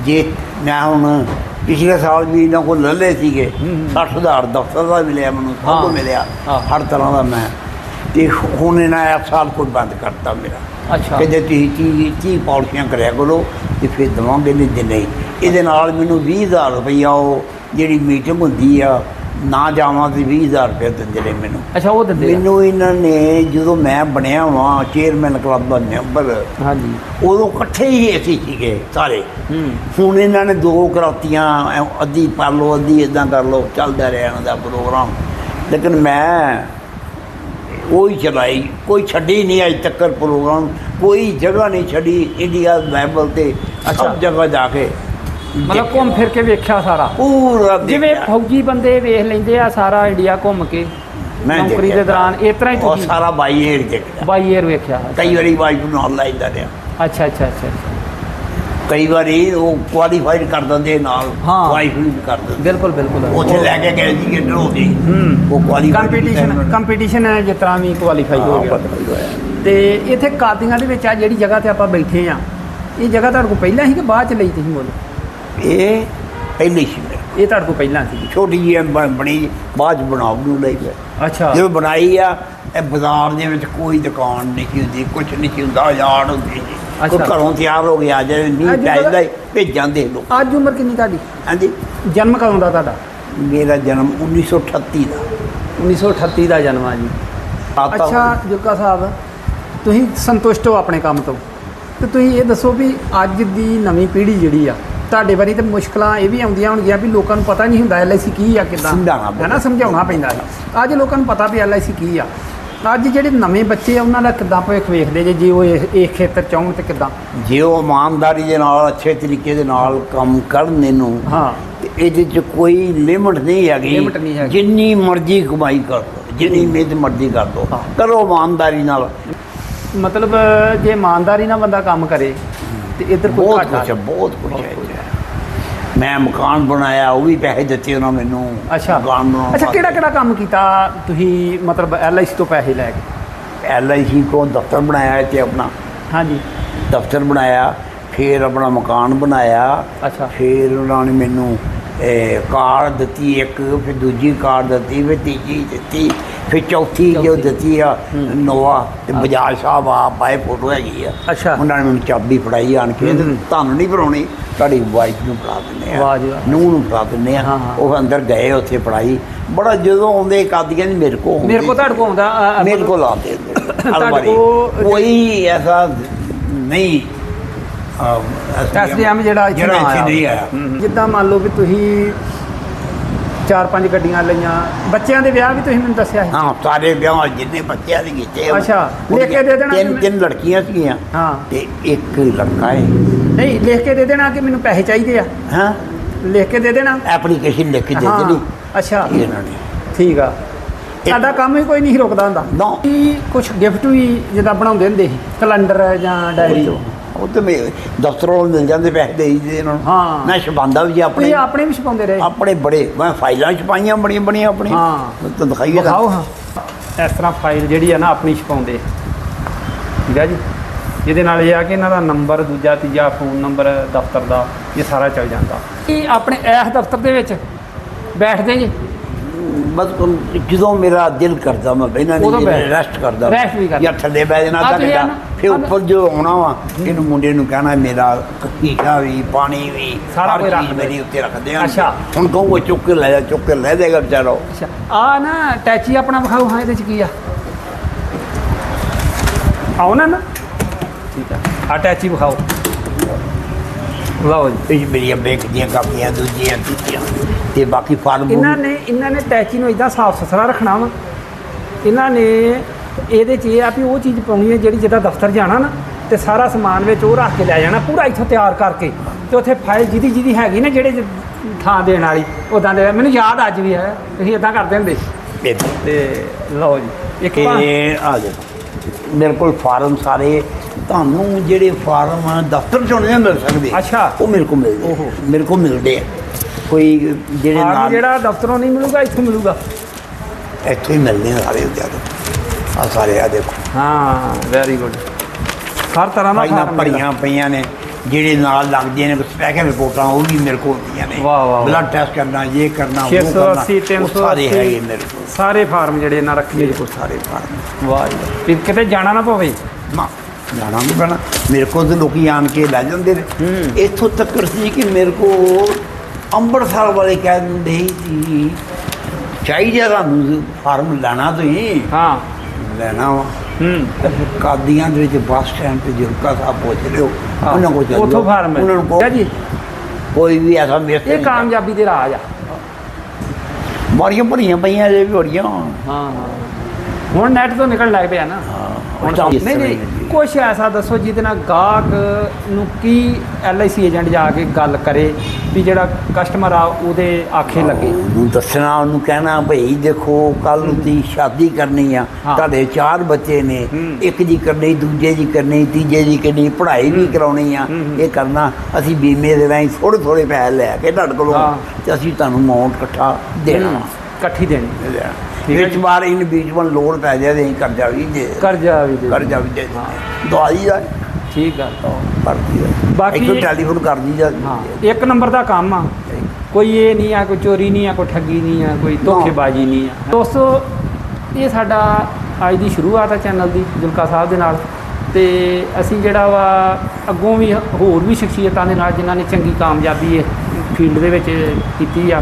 ਜੇ ਮੈਂ ਹੁਣ ਪਿਛਲੇ ਸਾਲ ਵੀ ਇਹਨਾਂ ਕੋਲ ਲੈ ਲਏ ਸੀਗੇ ਹੂੰ। 60000 ਦਫ਼ਤਰ ਦਾ ਮਿਲਿਆ ਮੈਨੂੰ ਸਭ। ਤੋਂ ਮਿਲਿਆ। ਹਰ ਤਰ੍ਹਾਂ ਦਾ ਮੈਂ ਤੇ ਹੁਣ ਇਹਨਾਂ ਇਸ ਸਾਲ ਕੋਈ ਬੰਦ ਕਰਤਾ ਮੇਰਾ ਅੱਛਾ। ਕਹਿੰਦੇ ਤੁਸੀਂ ਤੀਹ ਤੀਹ ਪਾਲਿਸੀਆਂ ਕਰਿਆ ਕਰੋ ਤੇ ਫਿਰ ਦਵਾਂਗੇ ਨਹੀਂ ਤੇ ਨਹੀਂ। ਇਹਦੇ ਨਾਲ ਮੈਨੂੰ 20000 ਰੁਪਈਆ ਉਹ ਜਿਹੜੀ ਮੀਟਿੰਗ ਹੁੰਦੀ ਆ ਨਾ ਜਾਵਾਂ ਤੇ 20000 ਰੁਪਏ ਦਿੰਦੇ ਨੇ ਮੈਨੂੰ। ਅੱਛਾ ਉਹ ਦਿੰਦੇ। ਮੈਨੂੰ ਇਹਨਾਂ ਨੇ ਜਦੋਂ ਮੈਂ ਬਣਿਆ ਵਾਂ ਚੇਅਰਮੈਨ ਕਲੱਬ ਦਾ ਮੈਂਬਰ ਹਾਂਜੀ। ਉਦੋਂ ਇਕੱਠੇ ਹੀ ਅਸੀਂ ਸੀਗੇ ਸਾਰੇ। ਹੂੰ। ਹੁਣ ਇਹਨਾਂ ਨੇ ਦੋ ਕਰਾਤੀਆਂ ਅੱਧੀ ਲਓ ਅੱਧੀ ਇਦਾਂ ਕਰ ਲਓ ਚੱਲਦਾ ਰਿਹਾ ਇਹਨਾਂ ਦਾ ਪ੍ਰੋਗਰਾਮ ਲੇਕਿਨ ਮੈਂ ਉਹੀ ਚਲਾਈ ਕੋਈ ਛੱਡੀ ਨਹੀਂ ਅਜ ਤੱਕ ਪ੍ਰੋਗਰਾਮ ਕੋਈ ਜਗ੍ਹਾ ਨਹੀਂ ਛੱਡੀ ਇੰਡੀਆ ਲੈਵਲ ਤੇ ਅੱਛਾ। ਸਭ ਜਗ੍ਹਾ ਜਾ ਕੇ ਮਤਲਬ ਘੁੰਮ ਫਿਰ ਕੇ ਵੇਖਿਆ ਸਾਰਾ ਪੂਰਾ ਜਿਵੇਂ ਦੇਖਿਆ। ਫੌਜੀ ਬੰਦੇ ਵੇਖ ਲੈਂਦੇ ਆ ਸਾਰਾ ਇੰਡੀਆ ਘੁੰਮ ਕੇ ਮੈਂ ਨੌਕਰੀ ਦੇਖਿਆ। ਦੇ ਦੌਰਾਨ ਇਸ ਤਰ੍ਹਾਂ ਹੀ ਉਹ ਤੁਸੀਂ ਸਾਰਾ ਬਾਈ ਏਰ ਦੇਖਿਆ ਬਾਈ ਏਅਰ ਵੇਖਿਆ ਕਈ ਵਾਰੀ ਵਾਈਫ ਨੂੰ ਨਾਲ ਲਾਈਦਾ ਰਿਹਾ ਅੱਛਾ ਅੱਛਾ ਅੱਛਾ ਅੱਛਾ। ਕਈ ਵਾਰੀ ਉਹ ਕੁਆਲੀਫਾਈਡ ਕਰ ਦਿੰਦੇ ਨਾਲ ਹਾਂ। ਵੀ ਕਰ ਦਿੰਦੇ ਬਿਲਕੁਲ ਬਿਲਕੁਲ। ਉੱਥੇ ਲੈ ਕੇ ਗਏ ਸੀ ਇੰਟਰ ਹੋ ਗਈ ਹੂੰ। ਉਹ ਕੁਆਲੀਫਾਈਡ ਕੰਪੀਟੀਸ਼ਨ ਕੰਪੀਟੀਸ਼ਨ ਹੈ ਜਿਸ ਤਰ੍ਹਾਂ ਵੀ ਕੁਆਲੀਫਾਈ ਹੋ ਗਿਆ। ਤੇ ਇੱਥੇ ਕਾਦੀਆਂ ਦੇ ਵਿੱਚ ਆ ਜਿਹੜੀ ਜਗ੍ਹਾ ਤੇ ਆਪਾਂ ਬੈਠੇ ਆ ਇਹ ਜਗ੍ਹਾ ਤੁਹਾਡੇ ਕੋਲ ਪਹਿਲਾਂ ਸੀ ਕਿ ਬਾਅਦ ਚ ਲਈ ਤੁਸੀਂ ਮੁੱਲ? ਇਹ ਪਹਿਲੀ ਸੀ। ਇਹ ਤੁਹਾਡੇ ਕੋਲ ਪਹਿਲਾਂ ਸੀ। ਛੋਟੀ ਜਿਹੀ ਬ- ਬਣੀ ਬਾਅਦ ਚ ਬਣਾਉ ਨੂੰ ਲਈ ਅੱਛਾ। ਜਦੋਂ ਬਣਾਈ ਆ ਇਹ ਬਾਜ਼ਾਰ ਦੇ ਵਿੱਚ ਕੋਈ ਦੁਕਾਨ ਨਹੀਂ ਸੀ ਹੁੰਦੀ ਕੁਝ ਨਹੀਂ ਸੀ ਹੁੰਦਾ ਯਾਰ ਹੁੰਦੀ ਸੀ। ਕੋਈ ਅੱਛਾ। ਘਰੋਂ ਤਿਆਰ ਹੋ ਗਿਆ ਜੇ ਨਹੀਂ ਅੱਜ ਪੈਦਾ ਭੇਜਾਂ ਦੇ ਲੋਕ ਅੱਜ ਉਮਰ ਕਿੰਨੀ ਤੁਹਾਡੀ? ਹਾਂਜੀ। ਜਨਮ ਕਦੋਂ ਦਾ ਤੁਹਾਡਾ? ਮੇਰਾ ਜਨਮ 1938 ਦਾ। 1938 ਦਾ ਜਨਮ ਆ ਜੀ। ਆਤਾ ਅੱਛਾ ਜੁਲਕਾ ਸਾਹਿਬ ਤੁਸੀਂ ਸੰਤੁਸ਼ਟ ਹੋ ਆਪਣੇ ਕੰਮ ਤੋਂ? ਤੇ ਤੁਸੀਂ ਇਹ ਦੱਸੋ ਵੀ ਅੱਜ ਦੀ ਨਵੀਂ ਪੀੜ੍ਹੀ ਜਿਹੜੀ ਆ ਤੁਹਾਡੇ ਬਾਰੇ ਤੇ ਮੁਸ਼ਕਲਾਂ ਇਹ ਵੀ ਆਉਂਦੀਆਂ ਹੋਣਗੀਆਂ ਵੀ ਲੋਕਾਂ ਨੂੰ ਪਤਾ ਨਹੀਂ ਹੁੰਦਾ ਐਲਆਈਸੀ ਕੀ ਆ ਕਿਦਾਂ। ਸਮਝਾਉਣਾ ਪੈਂਦਾ। ਹੈ ਨਾ ਸਮਝਾਉਣਾ ਪੈਂਦਾ ਹੈ। ਅੱਜ ਲੋਕਾਂ ਨੂੰ ਪਤਾ ਵੀ ਐਲਆਈਸੀ ਕੀ ਆ। ਅੱਜ ਜਿਹੜੇ ਨਵੇਂ ਬੱਚੇ ਆ ਉਹਨਾਂ ਦਾ ਕਿੱਦਾਂ ਭਵਿੱਖ ਵੇਖਦੇ ਜੇ? ਜੇ ਉਹ ਇਹ ਇਹ ਖੇਤਰ ਚਾਹੁਣ ਤੇ ਕਿੱਦਾਂ? ਜੇ ਉਹ ਇਮਾਨਦਾਰੀ ਦੇ ਨਾਲ ਅੱਛੇ ਤਰੀਕੇ ਦੇ ਨਾਲ ਕੰਮ ਕਰਨ ਇਹਨੂੰ ਹਾਂ। ਤੇ ਇਹਦੇ ਚ ਕੋਈ ਲਿਮਟ ਨਹੀਂ ਹੈਗੀ। Limit ਨਹੀਂ ਹੈਗੀ। ਜਿੰਨੀ ਜਿੰਨੀ ਮਰਜ਼ੀ ਕਮਾਈ ਕਰ ਲਓ ਜਿੰਨੀ ਮਿਹਨਤ ਮਰਜ਼ੀ ਕਰ ਹਾਂ। ਕਰੋ ਇਮਾਨਦਾਰੀ ਨਾਲ। ਮਤਲਬ ਜੇ ਇਮਾਨਦਾਰੀ ਨਾਲ ਬੰਦਾ ਕੰਮ ਕਰੇ ਤੇ ਇੱਧਰ ਕੋਈ ਬਹੁਤ ਘਾਟਾ ਕੁਛ ਹੈ ਬਹੁਤ ਕੁਛ ਹੈ। ਮੈਂ ਮਕਾਨ ਬਣਾਇਆ ਉਹ ਵੀ ਪੈਸੇ ਦਿੱਤੇ ਉਹਨਾਂ ਮੈਨੂੰ। ਅੱਛਾ। ਮਕਾਨ ਬਣਾਉਣ ਅੱਛਾ ਕਿਹੜਾ ਕਿਹੜਾ ਕੰਮ ਕੀਤਾ? ਤੁਸੀਂ ਮਤਲਬ ਐਲਆਈਸੀ ਤੋਂ ਪੈਸੇ ਲੈ ਕੇ? ਐਲ ਆਈ ਸੀ ਕੋ ਦਫ਼ਤਰ ਬਣਾਇਆ ਤੇ ਆਪਣਾ। ਹਾਂਜੀ। ਦਫ਼ਤਰ ਬਣਾਇਆ ਫਿਰ ਆਪਣਾ ਮਕਾਨ ਬਣਾਇਆ। ਅੱਛਾ। ਫਿਰ ਉਹਨਾਂ ਨੇ ਮੈਨੂੰ ਇਹ, ਕਾਰ ਦਿੱਤੀ ਇੱਕ ਫਿਰ ਦੂਜੀ ਕਾਰ ਦਿੱਤੀ ਫਿਰ ਤੀਜੀ ਦਿੱਤੀ। ਫਿਰ ਚੌਥੀ ਜੋ। ਦਿੱਤੀ ਆ ਨੋਵਾ ਤੇ ਬਜਾਜ ਸਾਹਿਬ ਆ ਪਾਏ ਫੋਟੋ ਹੈਗੀ ਆ। ਅੱਛਾ। ਉਹਨਾਂ ਨੇ ਮੈਨੂੰ ਚਾਬੀ ਫੜਾਈ ਆਣ ਕੇ ਤੁਹਾਨੂੰ ਨਹੀਂ ਫੜਾਉਣੀ ਤੁਹਾਡੀ ਵਾਈਫ ਨੂੰ ਫੜਾ ਦਿੰਦੇ ਆ। ਵਾਹ ਜੀ ਵਾਹ। ਨੂੰਹ ਨੂੰ ਫੜਾ ਦਿੰਦੇ ਆ। ਉਹ ਅੰਦਰ ਗਏ ਉੱਥੇ ਫੜਾਈ। ਬੜਾ ਜਦੋਂ ਆਉਂਦੇ ਕਾਦੀਆਂ ਨੇ ਮੇਰੇ ਕੋ ਮੇਰੇ ਕੋਲ ਤੁਹਾਡੇ ਕੋਲ ਆਉਂਦਾ ਮੇਰੇ ਕੋਲ ਆਤੇ ਤੁਹਾਡੇ ਕੋਲ- ਕੋਈ ਐਸਾ ਨਹੀਂ। ਐਸਡੀਐਮ ਜਿਹੜਾ ਇੱਥੇ ਜਿਹੜਾ ਨਾ ਇੱਥੇ ਆਇਆ। ਨਹੀਂ ਆਇਆ। ਜਿੱਦਾਂ ਮੰਨ ਲਓ ਵੀ ਤੁਸੀਂ ਚਾਰ ਪੰਜ ਗੱਡੀਆਂ ਲਈਆਂ। ਬੱਚਿਆਂ ਦੇ ਵਿਆਹ ਵੀ ਤੁਸੀਂ ਮੈਨੂੰ ਦੱਸਿਆ ਸੀ। ਹਾਂ ਸਾਰੇ ਵਿਆਹ ਜਿੰਨੇ ਬੱਚਿਆਂ ਦੇ ਕੀਤੇ ਆ, ਅੱਛਾ, ਉਹਦੇ ਲਿਖ ਕੇ ਦੇ ਦੇਣਾ ਤਿੰਨ ਤਿੰਨ ਲੜਕੀਆਂ ਸੀਗੀਆਂ ਹਾਂ। ਤੇ ਇੱਕ ਲੜਕਾ ਹੈ। ਨਹੀਂ ਲਿਖ ਕੇ ਦੇ ਦੇਣਾ ਕਿ ਮੈਨੂੰ ਪੈਸੇ ਚਾਹੀਦੇ ਆ? ਹਾਂ। ਲਿਖ ਕੇ ਦੇ ਦੇਣਾ? ਐਪਲੀਕੇਸ਼ਨ ਲਿਖ ਕੇ ਦੇ ਹਾਂ, ਦਿੱਤੀ ਅੱਛਾ। ਇਹਨਾਂ ਨੇ। ਠੀਕ ਆ। ਸਾਡਾ ਕੰਮ ਹੀ ਕੋਈ ਨਹੀਂ ਸੀ ਰੁਕਦਾ ਹੁੰਦਾ। ਨਾ। ਕੀ ਕੁਝ ਗਿਫਟ ਵੀ ਜਿੱਦਾਂ ਬਣਾਉਂਦੇ ਹੁੰਦੇ ਸੀ? ਕੈਲੰਡਰ ਜਾਂ ਡਾਇਰੀ? ਉਹ ਤੇ ਮੇ ਦਫ਼ਤਰੋਂ ਮਿਲ ਜਾਂਦੇ ਪੈਸੇ ਦੇ ਦਿੰਦੇ ਇਹਨਾਂ ਨੂੰ। ਹਾਂ। ਮੈਂ ਛਪਾਉਂਦਾ ਵੀ ਜੀ ਆਪਣੇ। ਤੁਸੀਂ ਆਪਣੇ ਵੀ ਛਪਾਉਂਦੇ ਰਹੇ। ਆਪਣੇ ਬੜੇ ਮੈਂ ਫਾਈਲਾਂ ਛਪਾਈਆਂ ਬੜੀਆਂ ਬੜੀਆਂ ਆਪਣੀਆਂ ਹਾਂ। ਤਾਂ ਦਿਖਾਈਏ ਤਾਂ। ਵਿਖਾਓ ਹਾਂ। ਇਸ ਤਰ੍ਹਾਂ ਫਾਈਲ ਜਿਹੜੀ ਆ ਨਾ ਆਪਣੀ ਛਪਾਉਂਦੇ। ਠੀਕ ਆ ਜੀ? ਜਿਹਦੇ ਨਾਲ ਇਹ ਆ ਕਿ ਇਹਨਾਂ ਦਾ ਨੰਬਰ ਦੂਜਾ ਤੀਜਾ ਫੋਨ ਨੰਬਰ ਦਫ਼ਤਰ ਦਾ ਇਹ ਸਾਰਾ ਚੱਲ ਜਾਂਦਾ। ਇਹ ਆਪਣੇ ਇਸ ਦਫ਼ਤਰ ਦੇ ਵਿੱਚ ਬੈਠਦੇ ਜੀ? ਬਸ ਜਦੋਂ ਮੇਰਾ ਦਿਲ ਕਰਦਾ ਮੈਂ ਬਹਿਣਾ ਉਦੋਂ ਨਹੀਂ ਬਹਿ- ਰੈਸਟ ਕਰਦਾ। Rest ਵੀ ਕਰਦਾ। ਜਾਂ ਥੱਲੇ ਬਹਿ ਜਾਣਾ ਆ ਤਾਂ ਘੰਟਾ ਨਾ- ਆ- ਉੱਪਰ ਜੋ ਆਉਣਾ ਵਾ ਇਹਨੂੰ ਮੁੰਡੇ ਨੂੰ ਕਹਿਣਾ ਮੇਰਾ ਕੀਕਾ ਵੀ ਪਾਣੀ ਵੀ ਸਾਰਾ ਕੁਝ ਰੱਖ। ਮੇਰੀ ਉੱਤੇ ਰੱਖਦੇ ਆ ਅੱਛਾ। ਹੁਣ ਕਹੂੰਗਾ ਚੁੱਕ ਕੇ ਲੈ ਜਾ ਚੁੱਕ ਕੇ ਲੈ ਦੇਗਾ ਵਿਚਾਰਾ। ਅੱਛਾ। ਆ ਨਾ ਟੈਚੀ ਆਪਣਾ ਵਿਖਾਓ ਹਾਂ ਇਹਦੇ ਚ ਕੀ ਆ? ਆਓ ਨਾ ਨਾ। ਠੀਕ ਆ। ਆ ਟੈਚੀ ਵਿਖਾਓ। ਲਓ ਜੀ। ਇਹ ਮੇਰੀਆਂ ਬੈਂਕ ਦੀਆਂ ਕਾਪੀਆਂ ਦੂਜੀਆਂ ਤੀਜੀਆਂ। ਤੇ ਬਾਕੀ ਫਾਰਮ ਇਹਨਾਂ ਨੇ ਇਹਨਾਂ ਨੇ ਟੈਚੀ ਨੂੰ ਇਦਾਂ ਸਾਫ਼ ਸੁਥਰਾ ਰੱਖਣਾ ਵਾ। ਇਹਨਾਂ ਨੇ ਇਹਦੇ 'ਚ ਇਹ ਆ ਵੀ ਉਹ ਚੀਜ਼ ਪਾਉਣੀ ਹੈ ਜਿਹੜੀ ਜਿੱਦਾਂ ਦਫ਼ਤਰ ਜਾਣਾ ਨਾ ਤੇ ਸਾਰਾ ਸਮਾਨ ਵਿੱਚ ਉਹ ਰੱਖ ਕੇ ਲੈ ਜਾਣਾ ਪੂਰਾ ਇੱਥੋਂ ਤਿਆਰ ਕਰਕੇ। ਤੇ ਉੱਥੇ ਫਾਈਲ ਜਿਹਦੀ ਜਿਹਦੀ ਹੈਗੀ ਨਾ ਜਿਹੜੇ ਥਾਂ ਦੇਣ ਵਾਲੀ ਉਦਾਂ ਦੇ ਮੈਨੂੰ ਯਾਦ ਅੱਜ ਵੀ ਹੈ ਤੁਸੀਂ ਇਦਾਂ ਕਰਦੇ ਹੁੰਦੇ। ਤੇ ਲਓ ਜੀ ਇੱਕ ਆ ਜਾ ਮੇਰੇ ਕੋਲ ਫਾਰਮ ਸਾਰੇ ਤੁਹਾਨੂੰ ਜਿਹੜੇ ਫਾਰਮ ਦਫ਼ਤਰ ਚੋਂ ਨਹੀਂ ਮਿਲ ਸਕਦੇ। ਅੱਛਾ। ਉਹ ਮੇਰੇ ਕੋਲ ਮਿਲਦੇ। ਮੇਰੇ ਕੋਲ ਮਿਲਦੇ ਆ। ਕੋਈ ਜਿਹੜੇ ਨਾਲ ਜਿਹੜਾ ਦਫ਼ਤਰੋਂ ਨਹੀਂ ਮਿਲੂਗਾ ਇੱਥੋਂ ਮਿਲੂਗਾ। ਇੱਥੋਂ ਹੀ ਮਿਲਦੇ ਆ ਸਾਰੇ ਉਹਦੇ ਆ ਸਾਰੇ ਆ ਦੇਖੋ। ਹਾਂ ਵੈਰੀ ਗੁੱਡ ਹਰ ਤਰ੍ਹਾਂ ਦਾ ਫਾਰਮ ਭਰੀਆਂ ਪਈਆਂ ਨੇ ਜਿਹੜੇ ਨਾਲ ਲੱਗਦੀਆਂ ਨੇ ਸਪੈਸ਼ਲ ਰਿਪੋਰਟਾਂ ਉਹ ਵੀ ਮੇਰੇ ਕੋਲ ਹੁੰਦੀਆਂ ਨੇ। ਵਾਹ, ਵਾਹ। ਬਲੱਡ ਟੈਸਟ ਕਰਨਾ ਇਹ ਕਰਨਾ ਉਹ ਕਰਨਾ 680 ਉਹ 380 ਸਾਰੇ ਹੈਗੇ ਮੇਰੇ ਕੋਲ। ਸਾਰੇ ਫਾਰਮ ਜਿਹੜੇ ਇਹਨਾਂ ਰੱਖੇ ਮੇਰੇ ਕੋਲ ਸਾਰੇ ਫਾਰਮ। ਵਾਹ ਜੀ ਕਿਤੇ ਜਾਣਾ ਨਾ ਪਵੇ। ਨਾ ਜਾਣਾ ਨਹੀਂ ਪੈਣਾ। ਮੇਰੇ ਕੋਲ ਤੇ ਲੋਕੀ ਆਣ ਕੇ ਲੈ ਜਾਂਦੇ ਨੇ। ਇੱਥੋਂ ਤੱਕ ਸੀ ਕਿ ਮੇਰੇ ਕੋਲ ਅੰਮ੍ਰਿਤਸਰ ਵਾਲੇ ਕਹਿ ਦਿੰਦੇ ਚਾਹੀਦਾ ਤੁਹਾਨੂੰ ਫਾਰਮ ਲੈਣਾ ਤੁਸੀਂ। ਹਾਂ। ਲੈਣਾ ਵਾ। ਹੂੰ। ਕਾਦੀਆਂ ਦੇ ਵਿੱਚ ਬੱਸ ਸਟੈਂਡ ਤੇ ਜੁਰਕਾ ਸਾਹਿਬ ਪੁੱਛ ਲਿਓ। ਉਹਨਾਂ ਕੋਲ ਚੱਲ ਉੱਥੋਂ। ਫਾਰਮ ਹੈ। ਉਹਨਾਂ ਨੂੰ ਠੀਕ ਹੈ ਜੀ। ਕਹੋ, ਕੋਈ ਵੀ ਐਸਾ ਮਿਸ ਇਹ ਕਾਮਯਾਬੀ ਦੇ ਰਾਜ ਆ। ਮਾਰੀਆਂ ਭਰੀਆਂ ਪਈਆਂ ਜੇ ਵੀ ਬੜੀਆਂ। ਹਾਂ ਹਾਂ। ਹੁਣ ਨੈਟ ਤੋਂ ਨਿਕਲ ਲੱਗ ਪਿਆ ਨਾ। ਹੁਣ ਨਹੀਂ ਨਹੀਂ ਕੁਛ ਐਸਾ ਦੱਸੋ ਜਿਹਦੇ ਨਾਲ ਗਾਹਕ ਨੂੰ ਕੀ ਐਲਆਈਸੀ ਏਜੰਟ ਜਾ ਕੇ ਗੱਲ ਕਰੇ ਵੀ ਜਿਹੜਾ ਕਸਟਮਰ ਆ ਉਹਦੇ ਆਖੇ ਲੱਗੇ ਉਹਨੂੰ ਦੱਸਣਾ ਉਹਨੂੰ ਕਹਿਣਾ ਭਈ ਦੇਖੋ ਕੱਲ ਨੂੰ ਦੀ ਸ਼ਾਦੀ ਕਰਨੀ ਆ। ਤੁਹਾਡੇ ਚਾਰ ਬੱਚੇ ਨੇ। ਇੱਕ ਦੀ ਕਰਨੀ ਦੂਜੇ ਦੀ ਕਰਨੀ ਤੀਜੇ ਦੀ ਕਰਨੀ ਪੜ੍ਹਾਈ ਵੀ ਕਰਾਉਣੀ ਆ। ਇਹ ਕਰਨਾ ਅਸੀਂ ਬੀਮੇ ਦੇ ਰਾਹੀਂ ਥੋੜੇ ਥੋੜੇ ਪੈਸੇ ਲੈ ਕੇ ਤੁਹਾਡੇ ਕੋਲੋਂ। ਤੇ ਅਸੀਂ ਤੁਹਾਨੂੰ ਅਮਾਉਂਟ ਇਕੱਠਾ ਦੇਣਾ ਇਕੱਠੀ ਦੇਣੀ ਵਿੱਚ ਵਾਰ ਇਨ ਬੀਚ ਵਨ ਲੋੜ ਪੈ ਜਾਏ ਤੇ ਅਸੀਂ ਕਰਜ਼ਾ ਵੀ ਦੇ ਕਰਜ਼ਾ ਵੀ ਦੇ ਕਰਜ਼ਾ ਵੀ ਦੇ। ਦਵਾਈ ਦਾ ਠੀਕ ਗੱਲ ਭਰਤੀ ਦਾ ਬਾਕੀ- ਇੱਥੋਂ ਟੈਲੀਫੋਨ ਕਰ ਦੀ ਜਾ ਹਾਂ ਇੱਕ ਨੰਬਰ ਦਾ ਕੰਮ ਆ। ਕੋਈ ਇਹ ਨਹੀਂ ਆ ਕੋਈ ਚੋਰੀ ਨਹੀਂ ਆ ਕੋਈ ਠੱਗੀ ਨਹੀਂ ਆ ਕੋਈ ਧੋਖੇਬਾਜ਼ੀ ਨਹੀਂ ਆ। ਦੋਸਤੋ ਇਹ ਸਾਡਾ ਅੱਜ ਦੀ ਸ਼ੁਰੂਆਤ ਆ ਚੈਨਲ ਦੀ ਜੁਲਕਾ ਸਾਹਿਬ ਦੇ ਨਾਲ। ਤੇ ਅਸੀਂ ਜਿਹੜਾ ਵਾ ਅੱਗੋਂ ਵੀ ਹੋਰ ਵੀ ਸ਼ਖਸੀਅਤਾਂ ਦੇ ਨਾਲ ਜਿਨ੍ਹਾਂ ਨੇ ਚੰਗੀ ਕਾਮਯਾਬੀ ਇਸ ਫੀਲਡ ਦੇ ਵਿੱਚ ਕੀਤੀ ਆ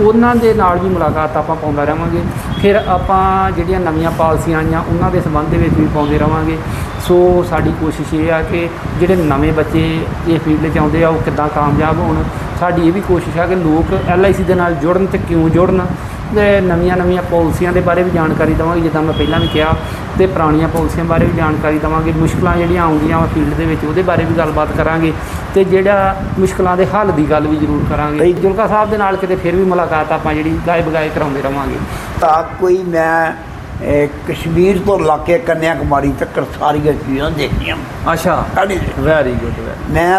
ਉਹਨਾਂ ਦੇ ਨਾਲ ਵੀ ਮੁਲਾਕਾਤ ਆਪਾਂ ਪਾਉਂਦਾ ਰਹਾਂਗੇ। ਫਿਰ ਆਪਾਂ ਜਿਹੜੀਆਂ ਨਵੀਆਂ ਪਾਲਸੀਆਂ ਆਈਆਂ, ਉਹਨਾਂ ਦੇ ਸੰਬੰਧ ਦੇ ਵਿੱਚ ਵੀ ਪਾਉਂਦੇ ਰਹਾਂਗੇ। ਸੋ ਸਾਡੀ ਕੋਸ਼ਿਸ਼ ਇਹ ਆ ਕਿ ਜਿਹੜੇ ਨਵੇਂ ਬੱਚੇ ਇਹ ਫੀਲਡ 'ਚ ਆਉਂਦੇ ਆ, ਉਹ ਕਿੱਦਾਂ ਕਾਮਯਾਬ ਹੋਣ। ਸਾਡੀ ਇਹ ਵੀ ਕੋਸ਼ਿਸ਼ ਆ ਕਿ ਲੋਕ ਐਲਆਈਸੀ ਦੇ ਨਾਲ ਜੁੜਨ ਤੇ ਕਿਉਂ ਜੁੜਨ। ਤੇ ਨਵੀਆਂ ਨਵੀਆਂ ਪਾਲਿਸੀਆਂ ਦੇ ਬਾਰੇ ਵੀ ਜਾਣਕਾਰੀ ਦਵਾਂਗੇ। ਜਿੱਦਾਂ ਮੈਂ ਪਹਿਲਾਂ ਵੀ ਕਿਹਾ ਤੇ ਪੁਰਾਣੀਆਂ ਪਾਲਿਸੀਆਂ ਬਾਰੇ ਵੀ ਜਾਣਕਾਰੀ ਦਵਾਂਗੇ। ਮੁਸ਼ਕਲਾਂ ਜਿਹੜੀਆਂ ਆਉਂਦੀਆਂ ਵਾ ਫੀਲਡ ਦੇ ਵਿੱਚ ਉਹਦੇ ਬਾਰੇ ਵੀ ਗੱਲਬਾਤ ਕਰਾਂਗੇ ਤੇ ਜਿਹੜਾ ਮੁਸ਼ਕਲਾਂ ਦੇ ਹੱਲ ਦੀ ਗੱਲ ਵੀ ਜ਼ਰੂਰ ਕਰਾਂਗੇ। ਜੁਲਕਾ ਸਾਹਿਬ ਦੇ ਨਾਲ ਕਿਤੇ ਫਿਰ ਵੀ ਮੁਲਾਕਾਤ ਆਪਾਂ ਜਿਹੜੀ ਗਾਇਬ ਬਗਾਏ ਕਰਾਉਂਦੇ ਰਵਾਂਗੇ। ਤਾਂ ਕੋਈ ਮੈਂ ਕਸ਼ਮੀਰ ਤੋਂ ਲਾ ਕੇ ਕੰਨਿਆ ਕੁਮਾਰੀ ਤੱਕ ਸਾਰੀਆਂ ਚੀਜ਼ਾਂ ਦੇਖੀਆਂ। ਅੱਛਾ। ਵੈਰੀ ਗੁੱਡ ਮੈਂ